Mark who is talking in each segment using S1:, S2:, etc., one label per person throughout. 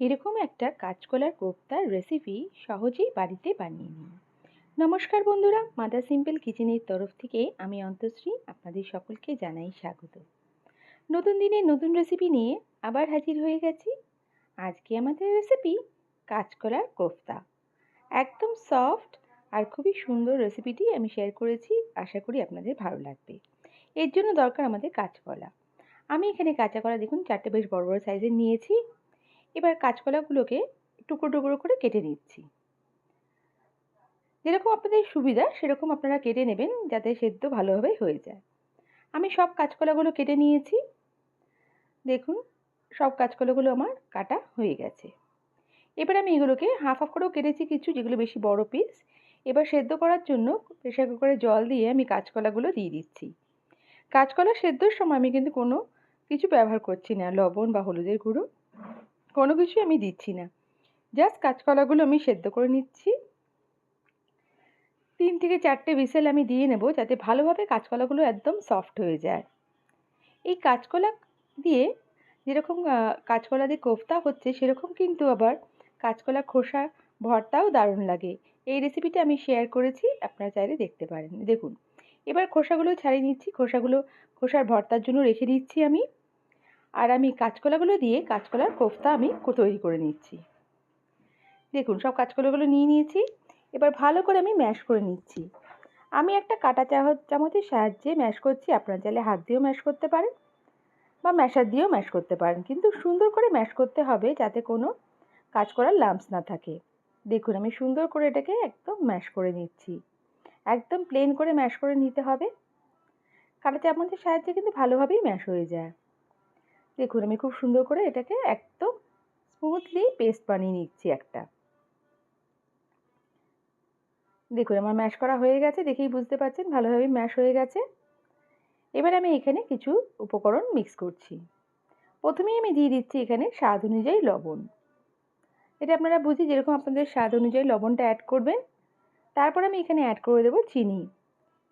S1: এরকম একটা কাঁচকলার কোপ্তার রেসিপি সহজেই বাড়িতে বানিয়ে নিন। নমস্কার বন্ধুরা, মাদার সিম্পল কিচেনের তরফ থেকে আমি অন্তশ্রী আপনাদের সকলকে জানাই স্বাগত। নতুন দিনে নতুন রেসিপি নিয়ে আবার হাজির হয়ে গেছি। আজকে আমাদের রেসিপি কাঁচকলার কোফতা। একদম সফট আর খুবই সুন্দর রেসিপিটি আমি শেয়ার করেছি, আশা করি আপনাদের ভালো লাগবে। এর জন্য দরকার আমাদের কাঁচকলা। আমি এখানে কাঁচা কলা দেখুন, চারটে বেশ বড় বড় সাইজের নিয়েছি। এবার কাঁচকলাগুলোকে টুকরো টুকরো করে কেটে নিচ্ছি। যেরকম আপনাদের সুবিধা, সেরকম আপনারা কেটে নেবেন যাতে সেদ্ধ ভালোভাবে হয়ে যায়। আমি সব কাঁচকলাগুলো কেটে নিয়েছি। দেখুন, সব কাঁচকলাগুলো আমার কাটা হয়ে গেছে। এবার আমি এগুলোকে হাফ হাফ করেও কেটেছি কিছু, যেগুলো বেশি বড় পিস এবার সেদ্ধ করার জন্য প্রেশার কুকারে জল দিয়ে আমি কাঁচকলাগুলো দিয়ে দিচ্ছি। কাঁচকলা সেদ্ধর সময় আমি কিন্তু কোনো কিছু ব্যবহার করছি না, লবণ বা হলুদের গুঁড়ো। কোনো কিছুই আমি দিচ্ছি না। জাস্ট কাঁচকলাগুলো আমি সেদ্ধ করে নিচ্ছি। তিন থেকে চারটে বিসেল আমি দিয়ে নেব যাতে ভালোভাবে কাঁচকলাগুলো একদম সফট হয়ে যায়। এই কাঁচকলা দিয়ে যেরকম কাঁচকলা দিয়ে কোফতা হচ্ছে সেরকম কিন্তু আবার কাঁচকলা খোসা ভর্তাও দারুণ লাগে। এই রেসিপিটা আমি শেয়ার করেছি, আপনারা চাইলে দেখতে পারেন। দেখুন, এবার খোসাগুলো ছাড়িয়ে নিচ্ছি। খোসাগুলো, খোসার ভর্তার জন্য রেখে দিচ্ছি আমি। আর আমি কাঁচকলাগুলো দিয়ে কাঁচকলার কোফতা আমি তৈরি করে নিচ্ছি। দেখুন, সব কাঁচকলাগুলো নিয়ে নিয়েছি। এবার ভালো করে আমি ম্যাশ করে নিচ্ছি। আমি একটা কাটা চামচের সাহায্যে ম্যাশ করছি। আপনারা চাইলে হাত দিয়েও ম্যাশ করতে পারেন বা ম্যাশার দিয়েও ম্যাশ করতে পারেন। কিন্তু সুন্দর করে ম্যাশ করতে হবে যাতে কোনো কাজ করার লাম্পস না থাকে। দেখুন, আমি সুন্দর করে এটাকে একদম ম্যাশ করে নিচ্ছি। একদম প্লেন করে ম্যাশ করে নিতে হবে। কাটা চামচের সাহায্যে কিন্তু ভালোভাবেই ম্যাশ হয়ে যায়। দেখুন, আমি খুব সুন্দর করে এটাকে একদম স্মুথলি পেস্ট বানিয়ে নিচ্ছি একটা। দেখুন, আমার ম্যাশ করা হয়ে গেছে, দেখেই বুঝতে পারছেন, ভালোভাবে ম্যাশ হয়ে গেছে। এবার আমি এখানে কিছু উপকরণ মিক্স করছি। প্রথমেই আমি দিয়ে দিচ্ছি এখানে স্বাদ অনুযায়ী লবণ। এটা আপনারা বুঝি যেরকম আপনাদের স্বাদ অনুযায়ী লবণটা অ্যাড করবেন। তারপর আমি এখানে অ্যাড করে দেবো চিনি।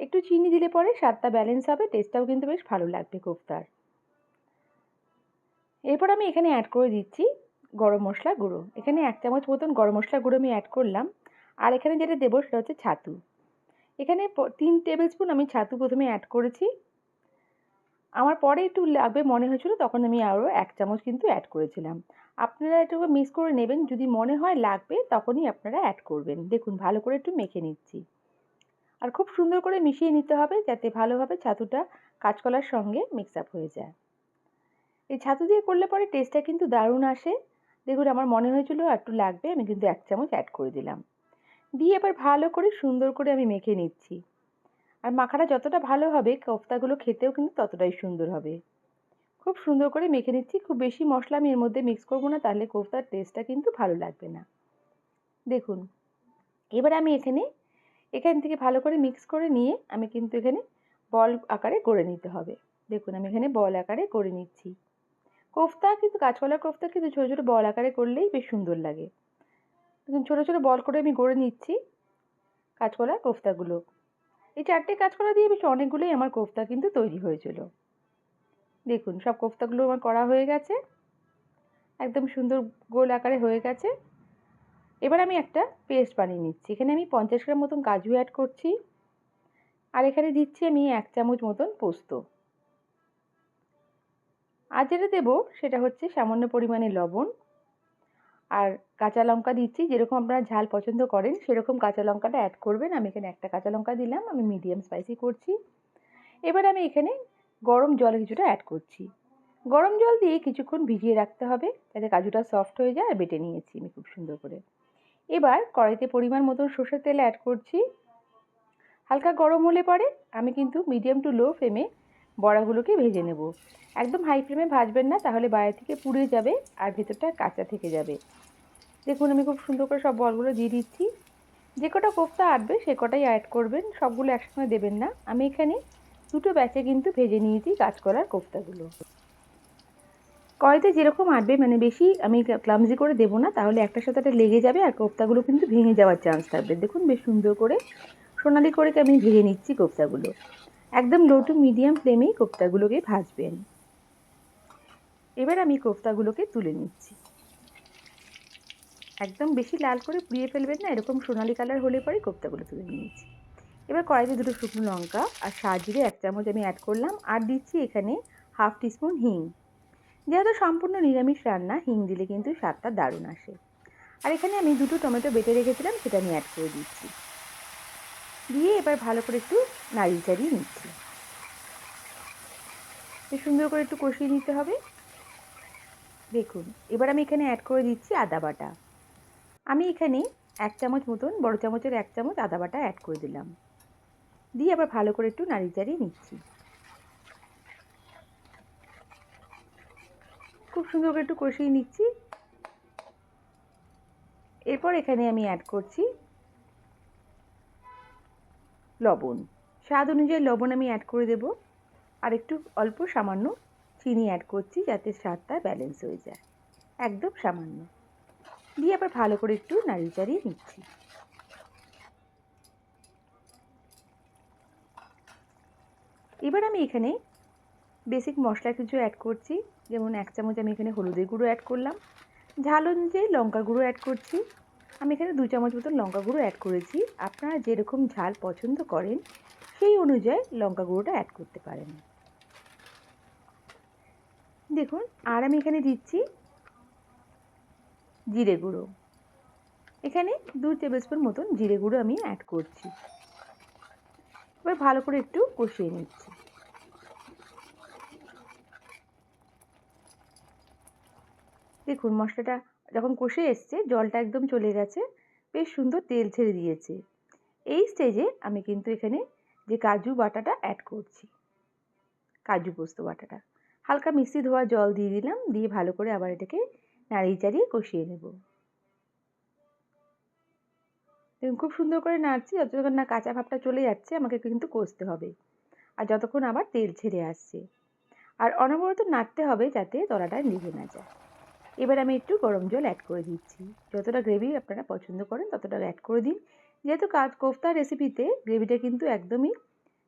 S1: একটু চিনি দিলে পরে স্বাদটা ব্যালেন্স হবে টেস্টটাও কিন্তু বেশ ভালো লাগবে, কোফতার। এরপর আমি এখানে অ্যাড করে দিচ্ছি গরম মশলা গুঁড়ো। এখানে এক চামচ মতন গরম মশলা গুঁড়ো আমি অ্যাড করলাম। আর এখানে যেটা দেবো সেটা হচ্ছে ছাতু। এখানে তিন টেবিল স্পুন আমি ছাতু প্রথমে অ্যাড করেছি। আমার পরে একটু লাগবে মনে হয়েছিল, তখন আমি আরও এক চামচ কিন্তু অ্যাড করেছিলাম। আপনারা একটু মিক্স করে নেবেন, যদি মনে হয় লাগবে, তখনই আপনারা অ্যাড করবেন। দেখুন, ভালো করে একটু মেখে নিচ্ছি। আর খুব সুন্দর করে মিশিয়ে নিতে হবে, যাতে ভালোভাবে ছাতুটা কাঁচকলার সঙ্গে মিক্স আপ হয়ে যায়। এই ছাতু দিয়ে করলে পরে টেস্টটা কিন্তু দারুণ আসে। দেখুন, আমার মনে হয়েছিল একটু লাগবে, আমি কিন্তু এক চামচ অ্যাড করে দিলাম। দিয়ে এবার ভালো করে, সুন্দর করে আমি মেখে নিচ্ছি। আর মাখাটা যতটা ভালো হবে, কোফতাগুলো খেতেও কিন্তু ততটাই সুন্দর হবে। খুব সুন্দর করে মেখে নিচ্ছি, খুব বেশি মশলা আমি এর মধ্যে মিক্স করব না, তাহলে কোফতার টেস্টটা কিন্তু ভালো লাগবে না। দেখুন, এবার আমি এখানে, এখান থেকে ভালো করে মিক্স করে নিয়ে আমি কিন্তু এখানে বল আকারে করে নিতে হবে। দেখুন, আমি এখানে বল আকারে করে নিচ্ছি। কোফতা কিন্তু কাঁচকলার কোফতা কিন্তু ছোটো ছোটো বল আকারে করলেই বেশ সুন্দর লাগে। ছোটো ছোটো বল করে আমি গড়ে নিচ্ছি কাঁচকলার কোফতাগুলো। এই চারটে কাঁচকলা দিয়ে বেশ অনেকগুলোই আমার কোফতা কিন্তু তৈরি হয়েছিল। দেখুন, সব কোফতাগুলো আমার করা হয়ে গেছে। একদম সুন্দর গোল আকারে হয়ে গেছে। এবার আমি একটা পেস্ট বানিয়ে নিচ্ছি। এখানে আমি পঞ্চাশ গ্রাম মতন কাজু অ্যাড করছি। আর এখানে দিচ্ছি আমি এক চামচ মতন পোস্ত। আর যেটা দেবো সেটা হচ্ছে সামান্য পরিমাণে লবণ। আর কাঁচা লঙ্কা দিচ্ছি, যেরকম আপনারা ঝাল পছন্দ করেন, সেরকম কাঁচা লঙ্কাটা অ্যাড করবেন। আমি এখানে একটা কাঁচা লঙ্কা দিলাম, আমি মিডিয়াম স্পাইসি করছি। এবার আমি এখানে গরম জল কিছুটা অ্যাড করছি। গরম জল দিয়ে কিছুক্ষণ ভিজিয়ে রাখতে হবে, যাতে কাজুটা সফট হয়ে যায়, আর বেটে নিয়েছি আমি খুব সুন্দর করে। এবার কড়াইতে পরিমাণ মতন সর্ষের তেল অ্যাড করছি। হালকা গরম হলে পরে আমি কিন্তু মিডিয়াম টু লো ফ্লেমে বড়াগুলোকে ভেজে নেব। একদম হাই ফ্লেমে ভাজবেন না, তাহলে বাইরে থেকে পুড়ে যাবে আর ভেতরটা কাঁচা থেকে যাবে। দেখুন, আমি খুব সুন্দর করে সব বলগুলো দিয়ে দিচ্ছি। যে কটা কোফতা আটবে, সে কটাই অ্যাড করবেন, সবগুলো একসঙ্গে দেবেন না। আমি এখানে দুটো ব্যাচে কিন্তু ভেজে নিয়েছি কাঁচকলার কোফতাগুলো। কড়াইতে যেরকম আটবে মানে বেশি আমি ক্লামজি করে দেবো না, তাহলে একটার সাথে একটা লেগে যাবে আর কোফতাগুলো কিন্তু ভেঙে যাওয়ার চান্স থাকবে। দেখুন, বেশ সুন্দর করে সোনালি করে আমি ভেজে নিচ্ছি কোফতাগুলো। একদম লো টু মিডিয়াম ফ্লেমেই কোফতাগুলোকে ভাজবেন। এবার আমি কোফতাগুলোকে তুলে নিচ্ছি। একদম বেশি লাল করে পুড়িয়ে ফেলবেন না, এরকম সোনালি কালার হলে পরে কোফতাগুলো তুলে নিয়েছি এবার কড়াইতে দুটো শুকনো লঙ্কা আর সার জিরে এক চামচ আমি অ্যাড করলাম আর দিচ্ছি এখানে হাফ টিস্পুন হিং। যেহেতু সম্পূর্ণ নিরামিষ রান্না, হিং দিলে কিন্তু স্বাদটা দারুণ আসে। আর এখানে আমি দুটো টমেটো বেটে রেখেছিলাম, সেটা আমি অ্যাড করে দিচ্ছি। দিয়ে এবার ভালো করে একটু নাড়িয়ে চাড়িয়ে নিচ্ছি সুন্দর করে একটু কষিয়ে নিতে হবে। দেখুন, এবার আমি এখানে অ্যাড করে দিচ্ছি আদা বাটা। আমি এখানে এক চামচ মতন, বড় চামচের এক চামচ আদা বাটা অ্যাড করে দিলাম। দিয়ে আবার ভালো করে একটু নাড়িয়ে চাড়িয়ে নিচ্ছি। খুব সুন্দর করে একটু কষিয়ে নিচ্ছি। এরপর এখানে আমি অ্যাড করছি লবণ। স্বাদ অনুযায়ী লবণ আমি অ্যাড করে দেব। আর একটু অল্প সামান্য চিনি অ্যাড করছি যাতে স্বাদটা ব্যালেন্স হয়ে যায়। একদম সামান্য। দিয়ে আবার ভালো করে একটু নাড়িয়ে চাড়িয়ে নিচ্ছি। এবার আমি এখানে বেসিক মশলা কিছু অ্যাড করছি। যেমন এক চামচ আমি এখানে হলুদের গুঁড়ো অ্যাড করলাম। ঝাল অনুযায়ী লঙ্কা গুঁড়ো অ্যাড করছি। আমি এখানে দু চামচ মতন লঙ্কা গুঁড়ো অ্যাড করেছি। আপনারা যেরকম ঝাল পছন্দ করেন সেই অনুযায়ী লঙ্কা গুঁড়োটা অ্যাড করতে পারেন। দেখুন, আর আমি এখানে দিচ্ছি জিরে গুঁড়ো। এখানে দু টেবিল স্পুন মতন জিরে গুঁড়ো আমি অ্যাড করছি। এবার ভালো করে একটু কষিয়ে নিচ্ছি। দেখুন, মশলাটা যখন কষে এসছে, জলটা একদম চলে গেছে। বেশ সুন্দর তেল ছেড়ে দিয়েছে। এই স্টেজে আমি কিন্তু এখানে যে কাজু বাটাটা অ্যাড করছি। কাজু পোস্ত বাটাটা। হালকা মিক্সি ধোয়া জল দিয়ে দিলাম, দিয়ে ভালো করে আবার এটাকে নাড়িয়ে চাড়িয়ে কষিয়ে নেব। খুব সুন্দর করে নাড়ছি, যতক্ষণ না কাঁচা ভাবটা চলে যাচ্ছে, আমাকে কিন্তু কষতে হবে। আর যতক্ষণ আবার তেল ছেড়ে আসছে। আর অনবরত নাড়তে হবে যাতে তলাটা নিভে না যায়। এবার আমি একটু গরম জল অ্যাড করে দিচ্ছি। যতটা গ্রেভি আপনারা পছন্দ করেন, ততটা অ্যাড করে দিন। যেহেতু কাজ কোফতা রেসিপিতে গ্রেভিটা কিন্তু একদমই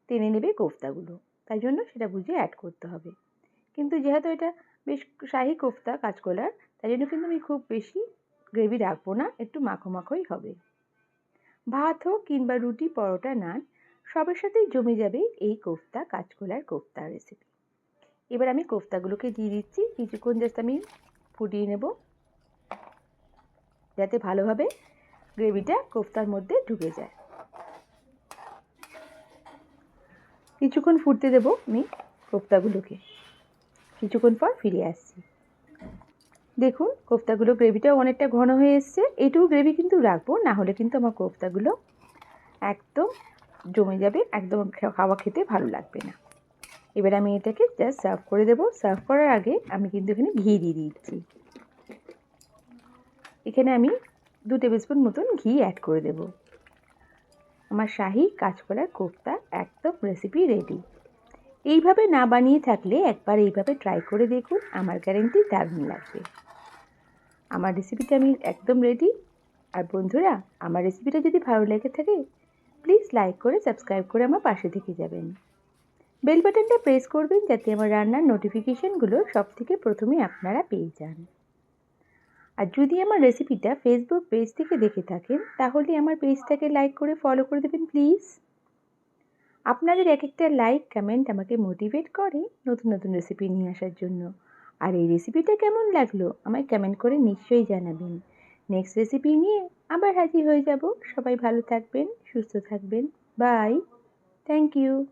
S1: টেনে নেবে কোফতাগুলো। তাই জন্য সেটা বুঝে অ্যাড করতে হবে। কিন্তু যেহেতু এটা বেশ শাহি কোফতা কাঁচকলার, তাই জন্য কিন্তু আমি খুব বেশি গ্রেভি রাখব না, একটু মাখো মাখোই হবে। ভাত হোক কিংবা রুটি, পরোটা, নান, সবের সাথেই জমে যাবে এই কোফতা, কাঁচকলার কোফতা রেসিপি এবার আমি কোফতাগুলোকে দিয়ে দিচ্ছি, কিছুক্ষণ জাস্ট আমি ফুটিয়ে নেব। যাতে ভালোভাবে গ্রেভিটা কোফতার মধ্যে ঢুকে যায়। কিছুক্ষণ ফুটতে দেব আমি কোফতাগুলোকে। কিছুক্ষণ পর ফিরে আসছি। দেখুন, কোফতাগুলো গ্রেভিটাও অনেকটা ঘন হয়ে এসছে। এইটুকু গ্রেভি কিন্তু রাখব, না হলে কিন্তু আমার কোফতাগুলো একদম জমে যাবে, একদম খাওয়া খেতে ভালো লাগবে না। এবার আমি এটাকে জাস্ট সার্ভ করে দেবো। সার্ভ করার আগে আমি কিন্তু এখানে ঘি দিয়ে দিচ্ছি। এখানে আমি দু টেবিল স্পুন মতন ঘি অ্যাড করে দেব। আমার শাহি কাঁচকলার কোফতা একদম রেসিপি রেডি এইভাবে না বানিয়ে থাকলে একবার এইভাবে ট্রাই করে দেখুন, আমার গ্যারেন্টি দারুণ লাগবে। আমার রেসিপিটা আমি একদম রেডি আর বন্ধুরা, আমার রেসিপিটা যদি ভালো লেগে থাকে প্লিজ লাইক করে সাবস্ক্রাইব করে আমার পাশে থেকে যাবেন। বেল বাটনটা প্রেস করবেন যাতে আমার রান্নার নোটিফিকেশানগুলো সব থেকে প্রথমে আপনারা পেয়ে যান। আর যদি আমার রেসিপিটা ফেসবুক পেজ থেকে দেখে থাকেন, তাহলে আমার পেজটাকে লাইক করে ফলো করে দেবেন প্লিজ আপনাদের এক একটা লাইক কমেন্ট আমাকে মোটিভেট করে নতুন নতুন রেসিপি নিয়ে আসার জন্য। আর এই রেসিপিটা কেমন লাগল, আমায় কমেন্ট করে নিশ্চয়ই জানাবেন। নেক্সট রেসিপি নিয়ে আবার হাজির হয়ে যাব। সবাই ভালো থাকবেন, সুস্থ থাকবেন। Bye thank you